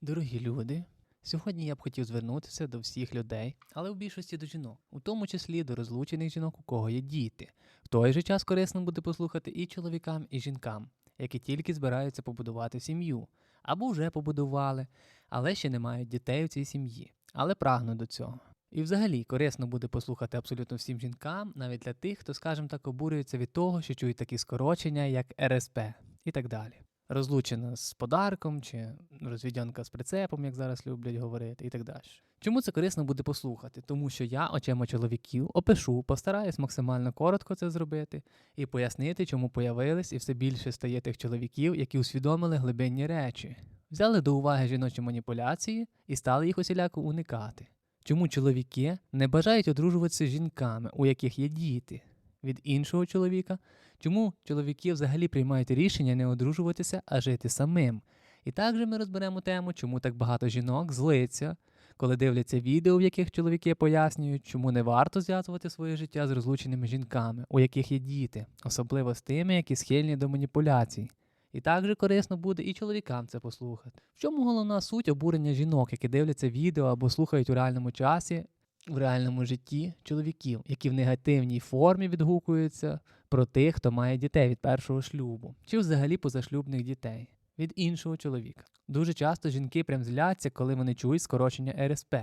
Дорогі люди, сьогодні я б хотів звернутися до всіх людей, але в більшості до жінок, у тому числі до розлучених жінок, у кого є діти. В той же час корисно буде послухати і чоловікам, і жінкам, які тільки збираються побудувати сім'ю, або вже побудували, але ще не мають дітей у цій сім'ї, але прагнуть до цього. І взагалі корисно буде послухати абсолютно всім жінкам, навіть для тих, хто, скажімо так, обурюється від того, що чують такі скорочення, як РСП і так далі розлучена з подарком чи розвідянка з прицепом, як зараз люблять говорити, і так далі. Чому це корисно буде послухати? Тому що я очима чоловіків опишу, постараюсь максимально коротко це зробити і пояснити, чому появились і все більше стає тих чоловіків, які усвідомили глибинні речі, взяли до уваги жіночі маніпуляції і стали їх усіляко уникати. Чому чоловіки не бажають одружуватися з жінками, у яких є діти від іншого чоловіка, Чому чоловіки взагалі приймають рішення не одружуватися, а жити самим? І також ми розберемо тему, чому так багато жінок злиться, коли дивляться відео, в яких чоловіки пояснюють, чому не варто зв'язувати своє життя з розлученими жінками, у яких є діти, особливо з тими, які схильні до маніпуляцій. І також корисно буде і чоловікам це послухати. В чому головна суть обурення жінок, які дивляться відео або слухають у реальному часі, в реальному житті чоловіків, які в негативній формі відгукуються про тих, хто має дітей від першого шлюбу, чи взагалі позашлюбних дітей від іншого чоловіка. Дуже часто жінки прям зляться, коли вони чують скорочення РСП,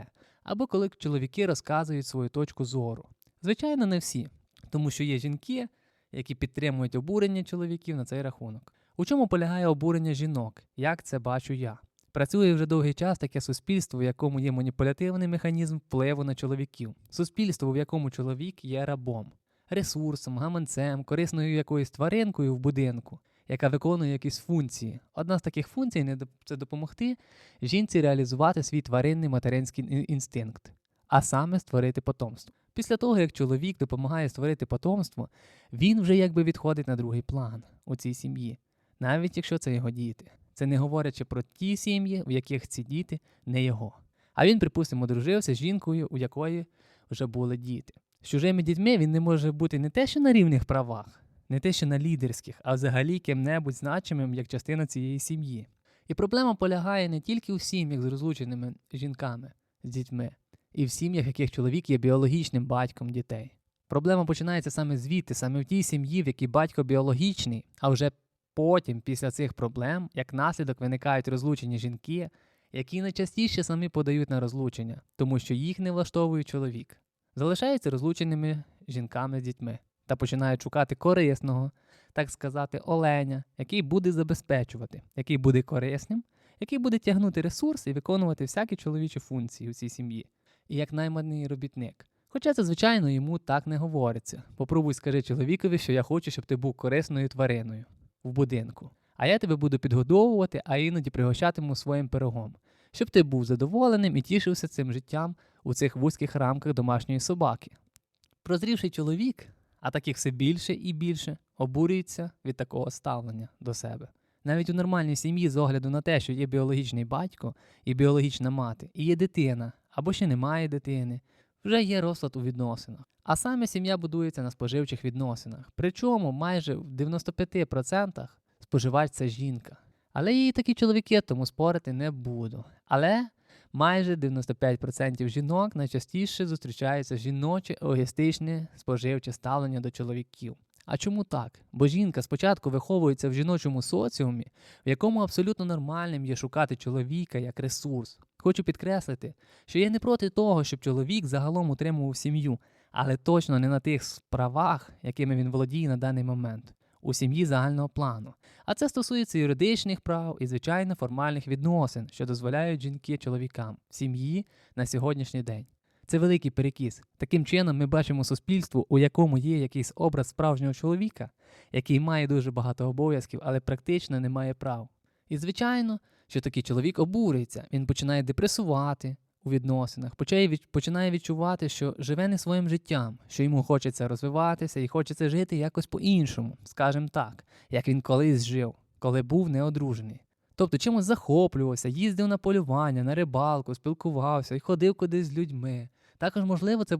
або коли чоловіки розказують свою точку зору. Звичайно, не всі, тому що є жінки, які підтримують обурення чоловіків на цей рахунок. У чому полягає обурення жінок? Як це бачу я? Працює вже довгий час таке суспільство, в якому є маніпулятивний механізм впливу на чоловіків, суспільство, в якому чоловік є рабом, ресурсом, гаманцем, корисною якоюсь тваринкою в будинку, яка виконує якісь функції. Одна з таких функцій це допомогти жінці реалізувати свій тваринний материнський інстинкт, а саме створити потомство. Після того, як чоловік допомагає створити потомство, він вже якби відходить на другий план у цій сім'ї, навіть якщо це його діти. Це не говорячи про ті сім'ї, в яких ці діти не його. А він, припустимо, одружився з жінкою, у якої вже були діти. З чужими дітьми він не може бути не те, що на рівних правах, не те, що на лідерських, а взагалі ким-небудь значимим як частина цієї сім'ї. І проблема полягає не тільки у сім'ях з розлученими жінками з дітьми, і в сім'ях, яких чоловік є біологічним батьком дітей. Проблема починається саме звідти, саме в тій сім'ї, в якій батько біологічний, а вже Потім, після цих проблем, як наслідок виникають розлучені жінки, які найчастіше самі подають на розлучення, тому що їх не влаштовує чоловік, залишаються розлученими жінками з дітьми та починають шукати корисного, так сказати, оленя, який буде забезпечувати, який буде корисним, який буде тягнути ресурси і виконувати всякі чоловічі функції у цій сім'ї, і як найманий робітник. Хоча це, звичайно, йому так не говориться. Попробуй скажи чоловікові, що я хочу, щоб ти був корисною твариною в будинку. А я тебе буду підгодовувати, а іноді пригощатиму своїм пирогом, щоб ти був задоволеним і тішився цим життям у цих вузьких рамках домашньої собаки. Прозрівший чоловік, а таких все більше і більше, обурюється від такого ставлення до себе. Навіть у нормальній сім'ї, з огляду на те, що є біологічний батько і біологічна мати, і є дитина, або ще немає дитини, вже є розлад у відносинах. А саме сім'я будується на споживчих відносинах. Причому майже в 95% споживач це жінка. Але і такі чоловіки, тому спорити не буду. Але майже 95% жінок найчастіше зустрічається жіноче егоїстичне споживче ставлення до чоловіків. А чому так? Бо жінка спочатку виховується в жіночому соціумі, в якому абсолютно нормальним є шукати чоловіка як ресурс. Хочу підкреслити, що я не проти того, щоб чоловік загалом утримував сім'ю, але точно не на тих справах, якими він володіє на даний момент, у сім'ї загального плану. А це стосується юридичних прав і, звичайно, формальних відносин, що дозволяють жінки чоловікам в сім'ї на сьогоднішній день. Це великий перекіс. Таким чином, ми бачимо суспільство, у якому є якийсь образ справжнього чоловіка, який має дуже багато обов'язків, але практично не має прав. І, звичайно, що такий чоловік обурюється, він починає депресувати у відносинах, починає відчувати, що живе не своїм життям, що йому хочеться розвиватися і хочеться жити якось по-іншому, скажімо так, як він колись жив, коли був неодружений. Тобто чимось захоплювався, їздив на полювання, на рибалку, спілкувався і ходив кудись з людьми. Також, можливо, це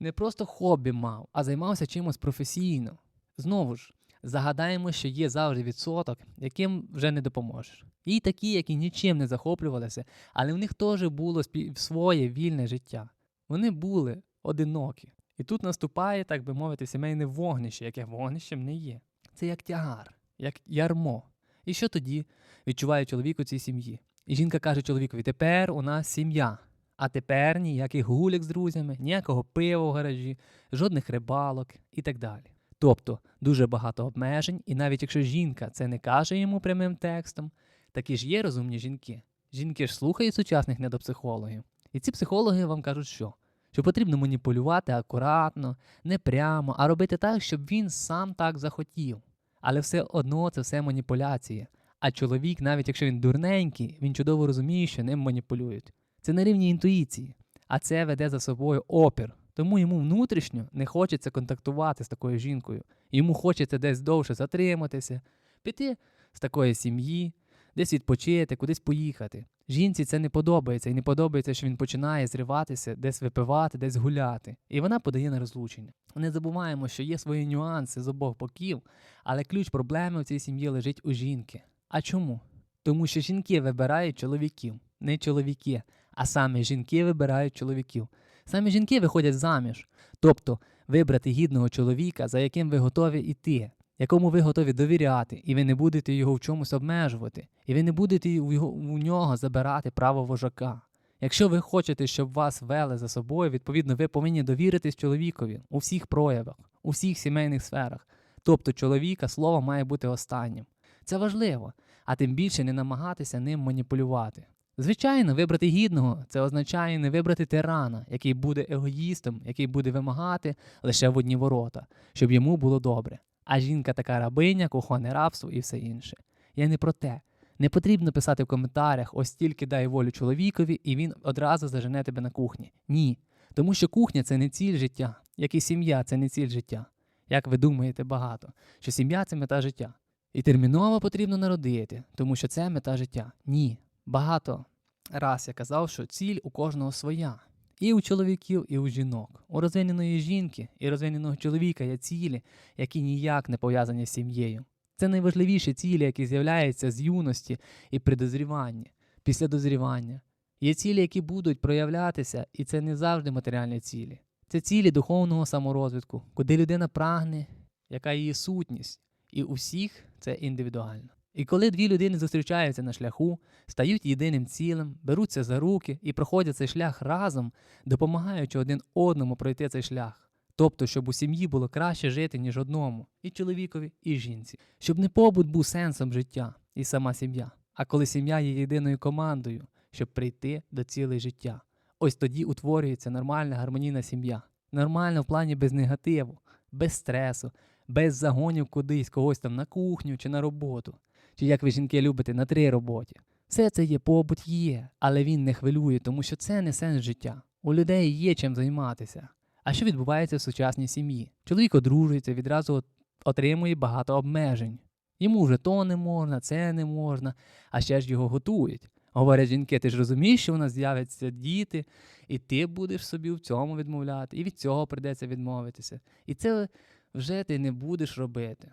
не просто хобі мав, а займався чимось професійно. Знову ж, Загадаємо, що є завжди відсоток, яким вже не допоможеш. І такі, які нічим не захоплювалися, але в них теж було своє вільне життя. Вони були одинокі. І тут наступає, так би мовити, сімейне вогнище, яке вогнищем не є. Це як тягар, як ярмо. І що тоді відчуває чоловік у цій сім'ї? І жінка каже чоловікові: тепер у нас сім'я. А тепер ніяких гулік з друзями, ніякого пива в гаражі, жодних рибалок і так далі. Тобто дуже багато обмежень, і навіть якщо жінка це не каже йому прямим текстом, такі ж є розумні жінки. Жінки ж слухають сучасних недопсихологів. І ці психологи вам кажуть, що? Що потрібно маніпулювати акуратно, не прямо, а робити так, щоб він сам так захотів. Але все одно це все маніпуляція. А чоловік, навіть якщо він дурненький, він чудово розуміє, що ним маніпулюють. Це на рівні інтуїції, а це веде за собою опір. Тому йому внутрішньо не хочеться контактувати з такою жінкою. Йому хочеться десь довше затриматися, піти з такої сім'ї, десь відпочити, кудись поїхати. Жінці це не подобається, і не подобається, що він починає зриватися, десь випивати, десь гуляти. І вона подає на розлучення. Не забуваємо, що є свої нюанси з обох боків, але ключ проблеми в цій сім'ї лежить у жінки. А чому? Тому що жінки вибирають чоловіків, не чоловіки, а саме жінки вибирають чоловіків. Саме жінки виходять заміж, тобто вибрати гідного чоловіка, за яким ви готові йти, якому ви готові довіряти, і ви не будете його в чомусь обмежувати, і ви не будете у, нього забирати право вожака. Якщо ви хочете, щоб вас вели за собою, відповідно, ви повинні довіритись чоловікові у всіх проявах, у всіх сімейних сферах. Тобто чоловіка слово має бути останнім. Це важливо, а тим більше не намагатися ним маніпулювати. Звичайно, вибрати гідного це означає не вибрати тирана, який буде егоїстом, який буде вимагати лише в одні ворота, щоб йому було добре. А жінка така рабиня, кухонне рабство і все інше. Я не про те. Не потрібно писати в коментарях, ось тільки дай волю чоловікові, і він одразу зажене тебе на кухні. Ні. Тому що кухня це не ціль життя, як і сім'я це не ціль життя. Як ви думаєте багато, що сім'я це мета життя. І терміново потрібно народити, тому що це мета життя. Ні. Багато раз я казав, що ціль у кожного своя. І у чоловіків, і у жінок. У розвиненої жінки і розвиненого чоловіка є цілі, які ніяк не пов'язані з сім'єю. Це найважливіші цілі, які з'являються з юності і при дозріванні, після дозрівання. Є цілі, які будуть проявлятися, і це не завжди матеріальні цілі. Це цілі духовного саморозвитку, куди людина прагне, яка її сутність. І у всіх це індивідуально. І коли дві людини зустрічаються на шляху, стають єдиним цілим, беруться за руки і проходять цей шлях разом, допомагаючи один одному пройти цей шлях. Тобто, щоб у сім'ї було краще жити, ніж одному, і чоловікові, і жінці, щоб не побут був сенсом життя і сама сім'я, а коли сім'я є єдиною командою, щоб прийти до цілей життя. Ось тоді утворюється нормальна гармонійна сім'я. Нормальна в плані без негативу, без стресу, без загонів кудись, когось там на кухню чи на роботу. Чи як ви жінки любите на три роботі. Все це є побут є, але він не хвилює, тому що це не сенс життя. У людей є чим займатися. А що відбувається в сучасній сім'ї? Чоловік одружується, відразу отримує багато обмежень. Йому вже то не можна, це не можна, а ще ж його готують. Говорять жінки, ти ж розумієш, що у нас з'являться діти, і ти будеш собі в цьому відмовляти, і від цього прийдеться відмовитися. І це вже ти не будеш робити.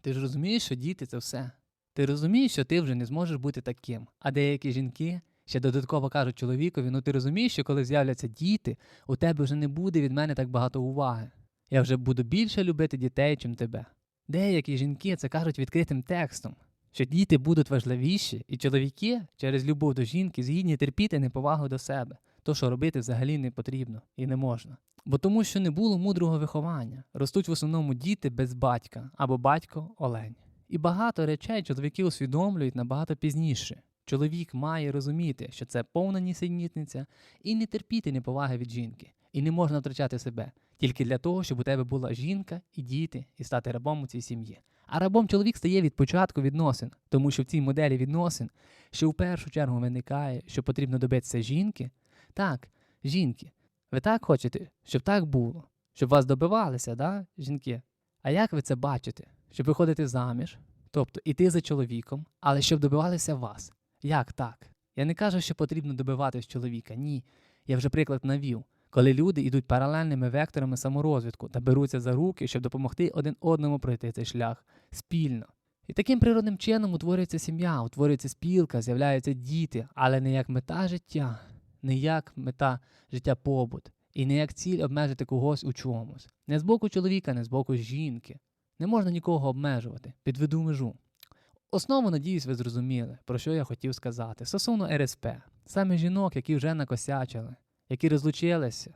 Ти ж розумієш, що діти це все. Ти розумієш, що ти вже не зможеш бути таким. А деякі жінки ще додатково кажуть чоловікові: ну ти розумієш, що коли з'являться діти, у тебе вже не буде від мене так багато уваги. Я вже буду більше любити дітей, чим тебе. Деякі жінки це кажуть відкритим текстом, що діти будуть важливіші, і чоловіки через любов до жінки згідні терпіти неповагу до себе, то що робити взагалі не потрібно і не можна. Бо тому, що не було мудрого виховання, ростуть в основному діти без батька або батько олень. І багато речей чоловіки усвідомлюють набагато пізніше. Чоловік має розуміти, що це повна нісенітниця, і не терпіти неповаги від жінки. І не можна втрачати себе тільки для того, щоб у тебе була жінка і діти, і стати рабом у цій сім'ї. А рабом чоловік стає від початку відносин, тому що в цій моделі відносин, що в першу чергу виникає, що потрібно добитися жінки. Так, жінки, ви так хочете, щоб так було, щоб вас добивалися, да, жінки? А як ви це бачите? Щоб виходити заміж, тобто іти за чоловіком, але щоб добивалися вас. Як так? Я не кажу, що потрібно добиватись чоловіка. Ні. Я вже приклад навів. коли люди йдуть паралельними векторами саморозвитку та беруться за руки, щоб допомогти один одному пройти цей шлях спільно. І таким природним чином утворюється сім'я, утворюється спілка, з'являються діти, але не як мета життя, не як мета життя побут, і не як ціль обмежити когось у чомусь. Не з боку чоловіка, не з боку жінки. Не можна нікого обмежувати. Підведу межу. Основу, надіюсь, ви зрозуміли, про що я хотів сказати. Стосовно РСП, саме жінок, які вже накосячили, які розлучилися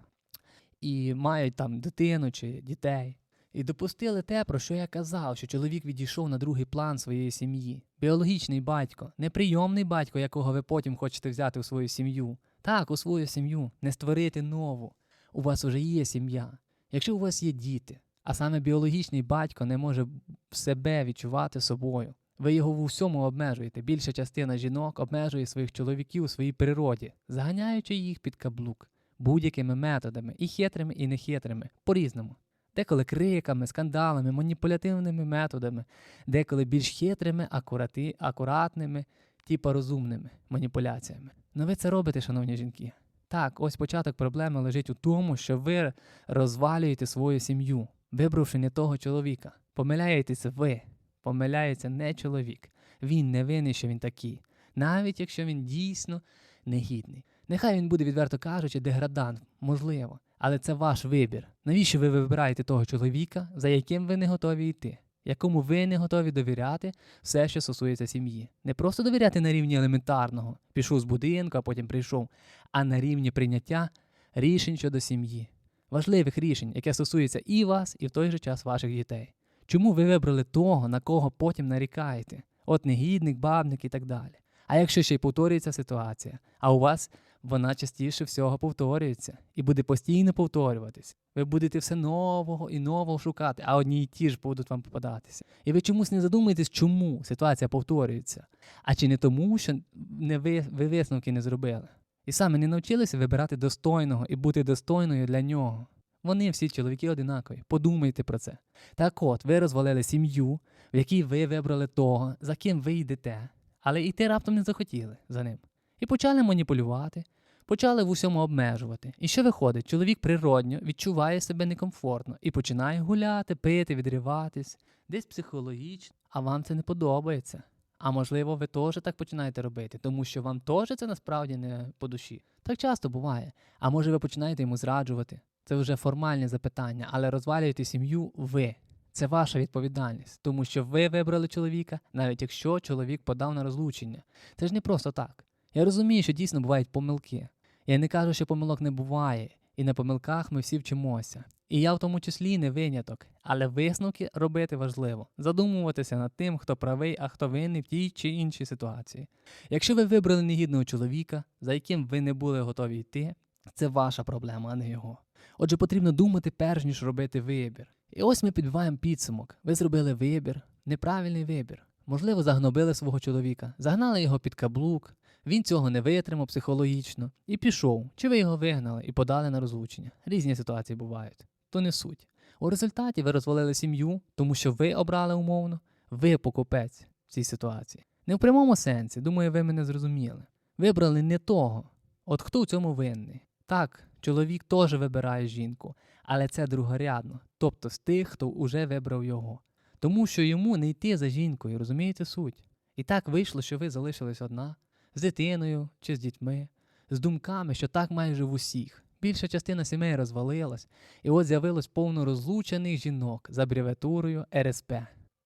і мають там дитину чи дітей. І допустили те, про що я казав, що чоловік відійшов на другий план своєї сім'ї. Біологічний батько, неприйомний батько, якого ви потім хочете взяти у свою сім'ю. Так, у свою сім'ю, не створити нову. У вас вже є сім'я. Якщо у вас є діти, а саме біологічний батько не може себе відчувати собою. Ви його в усьому обмежуєте. Більша частина жінок обмежує своїх чоловіків у своїй природі, заганяючи їх під каблук будь-якими методами, і хитрими, і нехитрими, по-різному. Деколи криками, скандалами, маніпулятивними методами, деколи більш хитрими, акурати, акуратними, типа розумними маніпуляціями. Ну ви це робите, шановні жінки. Так, ось початок проблеми лежить у тому, що ви розвалюєте свою сім'ю, вибравши не того чоловіка. Помиляєтеся ви, помиляється не чоловік. Він не винний, що він такий, навіть якщо він дійсно негідний. Нехай він буде, відверто кажучи, деградант, можливо, але це ваш вибір. Навіщо ви вибираєте того чоловіка, за яким ви не готові йти, якому ви не готові довіряти все, що стосується сім'ї? Не просто довіряти на рівні елементарного, пішов з будинку, а потім прийшов, а на рівні прийняття рішень щодо сім'ї, важливих рішень, яке стосується і вас, і в той же час ваших дітей. Чому ви вибрали того, на кого потім нарікаєте? От негідник, бабник і так далі. А якщо ще й повторюється ситуація, а у вас вона частіше всього повторюється і буде постійно повторюватись. Ви будете все нового і нового шукати, а одні й ті ж будуть вам попадатися. І ви чомусь не задумаєтесь, чому ситуація повторюється. А чи не тому, що не ви, ви висновки не зробили? І саме не навчилися вибирати достойного і бути достойною для нього. Вони всі чоловіки одинакові. Подумайте про це. Так от, ви розвалили сім'ю, в якій ви вибрали того, за ким ви йдете, але йти раптом не захотіли за ним. І почали маніпулювати, почали в усьому обмежувати. І що виходить? Чоловік природньо відчуває себе некомфортно і починає гуляти, пити, відриватись, десь психологічно, а вам це не подобається. А можливо, ви теж так починаєте робити, тому що вам теж це насправді не по душі. Так часто буває. А може ви починаєте йому зраджувати. Це вже формальне запитання, але розвалюєте сім'ю ви. Це ваша відповідальність, тому що ви вибрали чоловіка, навіть якщо чоловік подав на розлучення. Це ж не просто так. Я розумію, що дійсно бувають помилки. Я не кажу, що помилок не буває, і на помилках ми всі вчимося. І я в тому числі не виняток, але висновки робити важливо, задумуватися над тим, хто правий, а хто винний в тій чи іншій ситуації. Якщо ви вибрали негідного чоловіка, за яким ви не були готові йти, це ваша проблема, а не його. Отже, потрібно думати перш ніж робити вибір. І ось ми підбиваємо підсумок. Ви зробили вибір, неправильний вибір. Можливо, загнобили свого чоловіка, загнали його під каблук, він цього не витримав психологічно і пішов. Чи ви його вигнали і подали на розлучення? Різні ситуації бувають. То не суть. У результаті ви розвалили сім'ю, тому що ви обрали умовно, ви покупець в цій ситуації. Не в прямому сенсі, думаю, ви мене зрозуміли. Вибрали не того. От хто в цьому винний? Так, чоловік теж вибирає жінку, але це другорядно, тобто з тих, хто вже вибрав його. Тому що йому не йти за жінкою, розумієте суть? І так вийшло, що ви залишились одна, з дитиною чи з дітьми, з думками, що так майже в усіх. Більша частина сімей розвалилась, і от з'явилось повно розлучених жінок з абревіатурою РСП,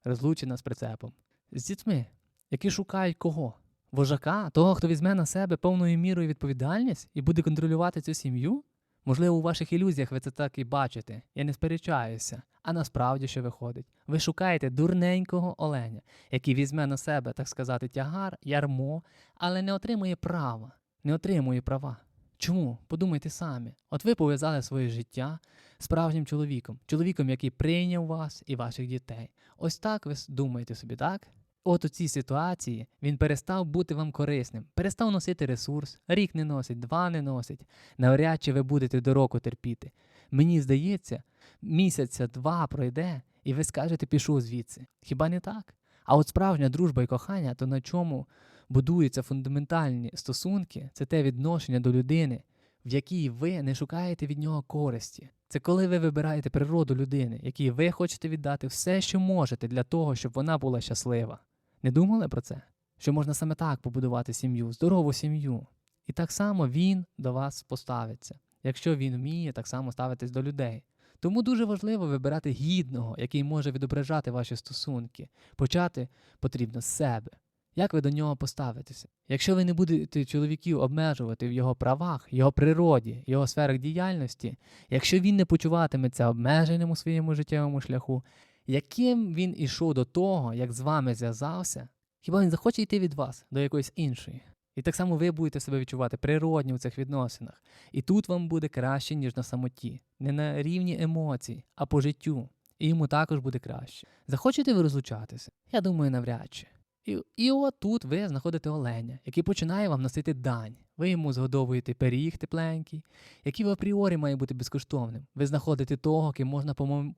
розлучена з прицепом, з дітьми, які шукають кого? Вожака, того, хто візьме на себе повною мірою відповідальність і буде контролювати цю сім'ю? Можливо, у ваших ілюзіях ви це так і бачите. Я не сперечаюся. А насправді що виходить? Ви шукаєте дурненького оленя, який візьме на себе, так сказати, тягар, ярмо, але не отримує права, не отримує права. Чому? Подумайте самі. От ви пов'язали своє життя справжнім чоловіком, чоловіком, який прийняв вас і ваших дітей. Ось так ви думаєте собі, так? От у цій ситуації він перестав бути вам корисним, перестав носити ресурс, рік не носить, два не носить. Навряд чи ви будете до року терпіти. Мені здається, місяця два пройде, і ви скажете, пішов звідси. Хіба не так? А от справжня дружба і кохання, то на чому будуються фундаментальні стосунки, це те відношення до людини, в якій ви не шукаєте від нього користі. Це коли ви вибираєте природу людини, якій ви хочете віддати все, що можете для того, щоб вона була щаслива. Не думали про це? Що можна саме так побудувати сім'ю, здорову сім'ю. І так само він до вас поставиться, якщо він вміє так само ставитись до людей. Тому дуже важливо вибирати гідного, який може відображати ваші стосунки. Почати потрібно з себе. Як ви до нього поставитеся? Якщо ви не будете чоловіків обмежувати в його правах, його природі, його сферах діяльності, якщо він не почуватиметься обмеженим у своєму життєвому шляху, яким він ішов до того, як з вами зв'язався, хіба він захоче йти від вас до якоїсь іншої? І так само ви будете себе відчувати природньо в цих відносинах. І тут вам буде краще, ніж на самоті, не на рівні емоцій, а по життю. І йому також буде краще. Захочете ви розлучатися? Я думаю, навряд чи. І, і от тут ви знаходите оленя, який починає вам носити дань. Ви йому згодовуєте пиріг тепленький, який в апріорі має бути безкоштовним. Ви знаходите того, ким можна поні-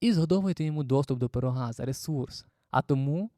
І згодовуєте йому доступ до пирога за ресурс. А тому,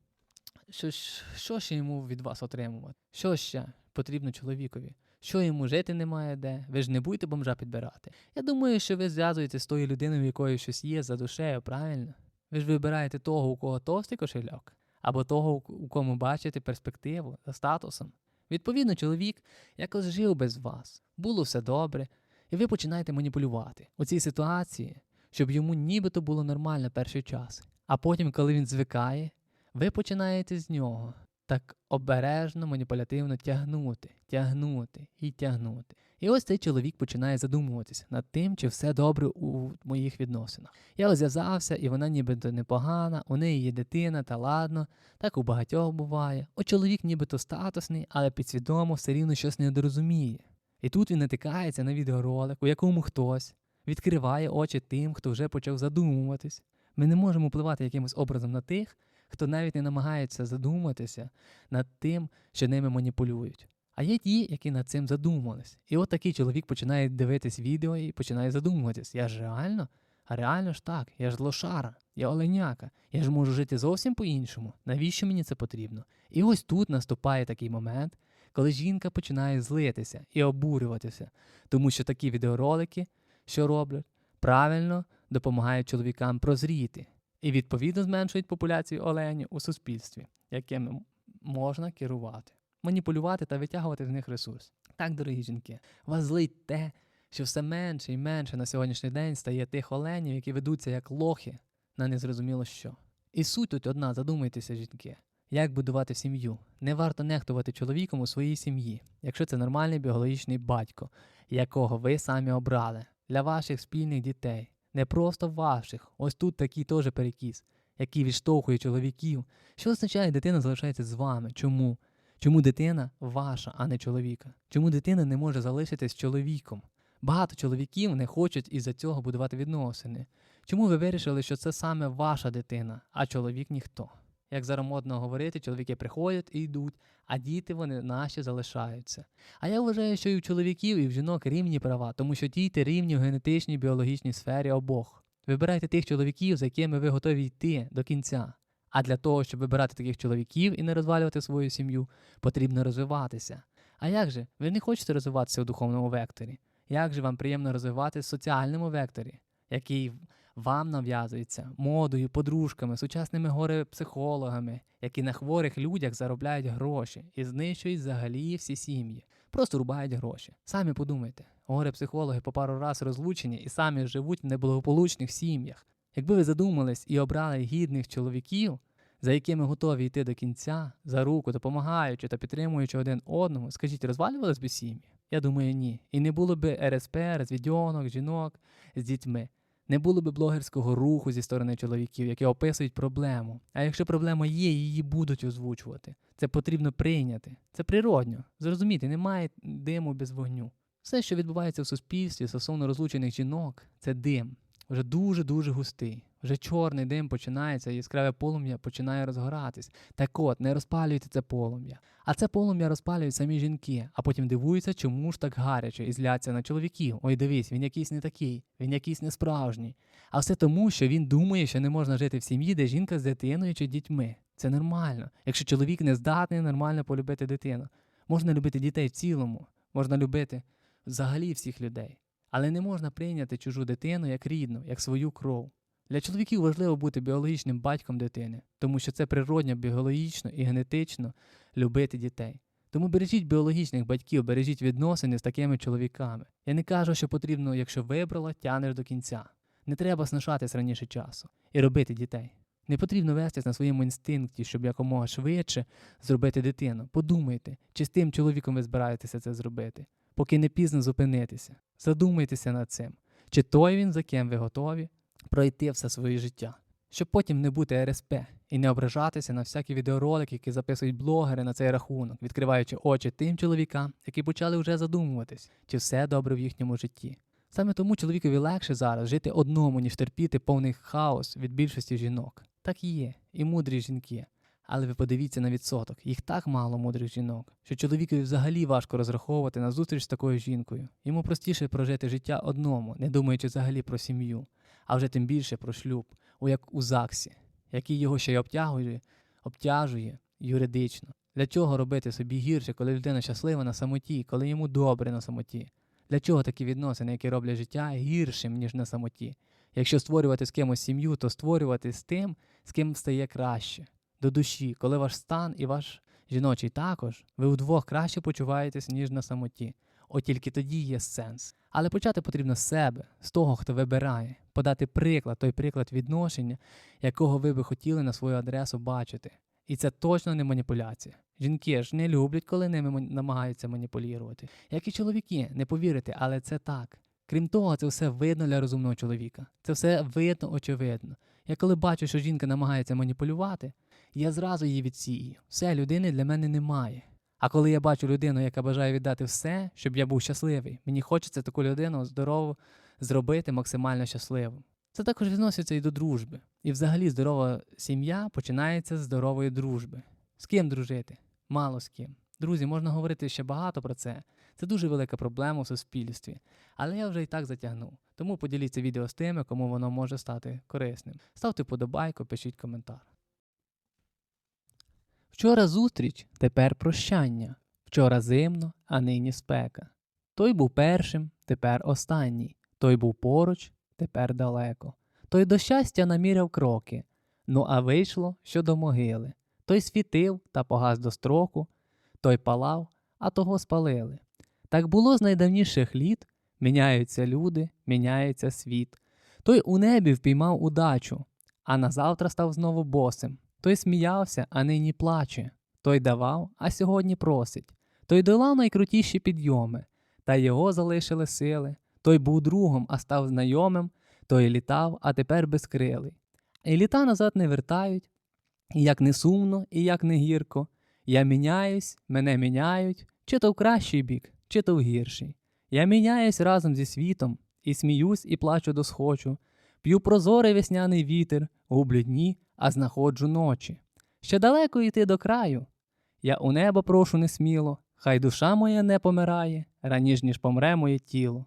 що, що ще йому від вас отримувати? Що ще потрібно чоловікові? Що йому жити немає де? Ви ж не будете бомжа підбирати. Я думаю, що ви зв'язуєтесь з тою людиною, в якої щось є за душею, правильно? Ви ж вибираєте того, у кого товстий кошельок, або того, у- кому бачите перспективу за статусом. Відповідно, чоловік якось жив без вас, було все добре, і ви починаєте маніпулювати у цій ситуації, щоб йому нібито було нормально перший час. А потім, коли він звикає, ви починаєте з нього так обережно, маніпулятивно тягнути, тягнути і тягнути. І ось цей чоловік починає задумуватися над тим, чи все добре у моїх відносинах. Я ось зв'язався, і вона нібито непогана, у неї є дитина, та ладно, так у багатьох буває. О, чоловік нібито статусний, але підсвідомо все рівно щось недорозуміє. І тут він натикається на відеоролик, у якому хтось відкриває очі тим, хто вже почав задумуватись. Ми не можемо впливати якимось образом на тих, хто навіть не намагається задуматися над тим, що ними маніпулюють. А є ті, які над цим задумались. І от такий чоловік починає дивитись відео і починає задумуватись. Я ж реально? А реально ж так, я ж лошара, я оленяка, я ж можу жити зовсім по-іншому. Навіщо мені це потрібно? І ось тут наступає такий момент, коли жінка починає злитися і обурюватися, тому що такі відеоролики, що роблять, правильно допомагають чоловікам прозріти і відповідно зменшують популяцію оленів у суспільстві, якими можна керувати, маніпулювати та витягувати з них ресурс. Так, дорогі жінки, вас злить те, що все менше і менше на сьогоднішній день стає тих оленів, які ведуться як лохи на незрозуміло що. І суть тут одна, задумайтеся, жінки. Як будувати сім'ю? Не варто нехтувати чоловіком у своїй сім'ї, якщо це нормальний біологічний батько, якого ви самі обрали для ваших спільних дітей, не просто ваших. Ось тут такий теж перекіс, який відштовхує чоловіків. Що означає, дитина залишається з вами? Чому? Чому дитина ваша, а не чоловіка? Чому дитина не може залишитись чоловіком? Багато чоловіків не хочуть із-за цього будувати відносини. Чому ви вирішили, що це саме ваша дитина, а чоловік ніхто? Як зараз модно говорити, чоловіки приходять і йдуть, а діти вони наші залишаються. А я вважаю, що і в чоловіків, і в жінок рівні права, тому що діти рівні в генетичній біологічній сфері обох. Вибирайте тих чоловіків, за якими ви готові йти до кінця. А для того, щоб вибирати таких чоловіків і не розвалювати свою сім'ю, потрібно розвиватися. А як же? Ви не хочете розвиватися у духовному векторі? Як же вам приємно розвиватися в соціальному векторі, який вам нав'язується модою, подружками, сучасними горе-психологами, які на хворих людях заробляють гроші і знищують взагалі всі сім'ї. Просто рубають гроші. Самі подумайте, горе-психологи по пару раз розлучені і самі живуть в неблагополучних сім'ях. Якби ви задумались і обрали гідних чоловіків, за якими готові йти до кінця, за руку, допомагаючи та підтримуючи один одного, скажіть, розвалювались би сім'ї? Я думаю, ні. І не було би РСП, розвідьонок, жінок з дітьми. Не було би блогерського руху зі сторони чоловіків, які описують проблему. А якщо проблема є, її будуть озвучувати. Це потрібно прийняти. Це природньо. Зрозуміти, немає диму без вогню. Все, що відбувається в суспільстві стосовно розлучених жінок, це дим. Вже дуже-дуже густий. Вже чорний дим починається, яскраве полум'я починає розгоратись. Так от, не розпалюйте це полум'я. А це полум'я розпалюють самі жінки, а потім дивуються, чому ж так гаряче і зляться на чоловіків. Ой, дивись, він якийсь не такий, він якийсь не справжній. А все тому, що він думає, що не можна жити в сім'ї, де жінка з дитиною чи дітьми. Це нормально. Якщо чоловік не здатний нормально полюбити дитину, можна любити дітей в цілому. можна любити взагалі всіх людей, але не можна прийняти чужу дитину як рідну, як свою кров. Для чоловіків важливо бути біологічним батьком дитини, тому що це природньо, біологічно і генетично любити дітей. Тому бережіть біологічних батьків, бережіть відносини з такими чоловіками. Я не кажу, що потрібно, якщо вибрала, тянеш до кінця. Не треба сношатись раніше часу і робити дітей. Не потрібно вестись на своєму інстинкті, щоб якомога швидше зробити дитину. Подумайте, чи з тим чоловіком ви збираєтеся це зробити, поки не пізно зупинитися. Задумайтеся над цим, чи той він, за ким ви готові пройти все своє життя, щоб потім не бути РСП і не ображатися на всякі відеоролики, які записують блогери на цей рахунок, відкриваючи очі тим чоловікам, які почали вже задумуватись, чи все добре в їхньому житті. Саме тому чоловікові легше зараз жити одному, ніж терпіти повний хаос від більшості жінок. Так є, і мудрі жінки. Але ви подивіться на відсоток, їх так мало мудрих жінок, що чоловікові взагалі важко розраховувати на зустріч з такою жінкою. Йому простіше прожити життя одному, не думаючи взагалі про сім'ю, а вже тим більше про шлюб, у як у ЗАГСі, який його ще й обтягує, обтяжує юридично. Для чого робити собі гірше, коли людина щаслива на самоті, коли йому добре на самоті? Для чого такі відносини, які роблять життя гіршим, ніж на самоті? Якщо створювати з кимось сім'ю, то створювати з тим, з ким стає краще, до душі, коли ваш стан і ваш жіночий також, ви удвох краще почуваєтесь, ніж на самоті. От тільки тоді є сенс. Але почати потрібно з себе, з того, хто вибирає, подати приклад, той приклад відношення, якого ви би хотіли на свою адресу бачити. І це точно не маніпуляція. Жінки ж не люблять, коли ними намагаються маніпулювати. Як і чоловіки, не повірите, але це так. Крім того, це все видно для розумного чоловіка. Це все видно очевидно. Я коли бачу, що жінка намагається маніпулювати, я зразу її відсію. Все, людини для мене немає. А коли я бачу людину, яка бажає віддати все, щоб я був щасливий, мені хочеться таку людину здорову зробити максимально щасливим. Це також відноситься і до дружби. І взагалі здорова сім'я починається з здорової дружби. З ким дружити? Мало з ким. Друзі, можна говорити ще багато про це. Це дуже велика проблема в суспільстві. Але я вже і так затягнув. Тому поділіться відео з тими, кому воно може стати корисним. Ставте вподобайку, пишіть коментар. Вчора зустріч, тепер прощання. Вчора зимно, а нині спека. Той був першим, тепер останній. Той був поруч, тепер далеко. Той до щастя наміряв кроки. Ну а вийшло, що до могили. Той світив та погас до строку, той палав, а того спалили. Так було з найдавніших літ. Міняються люди, міняється світ. Той у небі впіймав удачу, а назавтра став знову босим. Той сміявся, а нині плаче. Той давав, а сьогодні просить. Той долав найкрутіші підйоми, та його залишили сили. Той був другом, а став знайомим, той літав, а тепер безкрилий. І літа назад не вертають, і як не сумно, і як не гірко. Я міняюсь, мене міняють, чи то в кращий бік, чи то в гірший. Я міняюсь разом зі світом, і сміюсь, і плачу досхочу. П'ю прозорий весняний вітер, гублю дні, а знаходжу ночі. Ще далеко йти до краю. Я у небо прошу несміло, хай душа моя не помирає, раніш ніж помре моє тіло.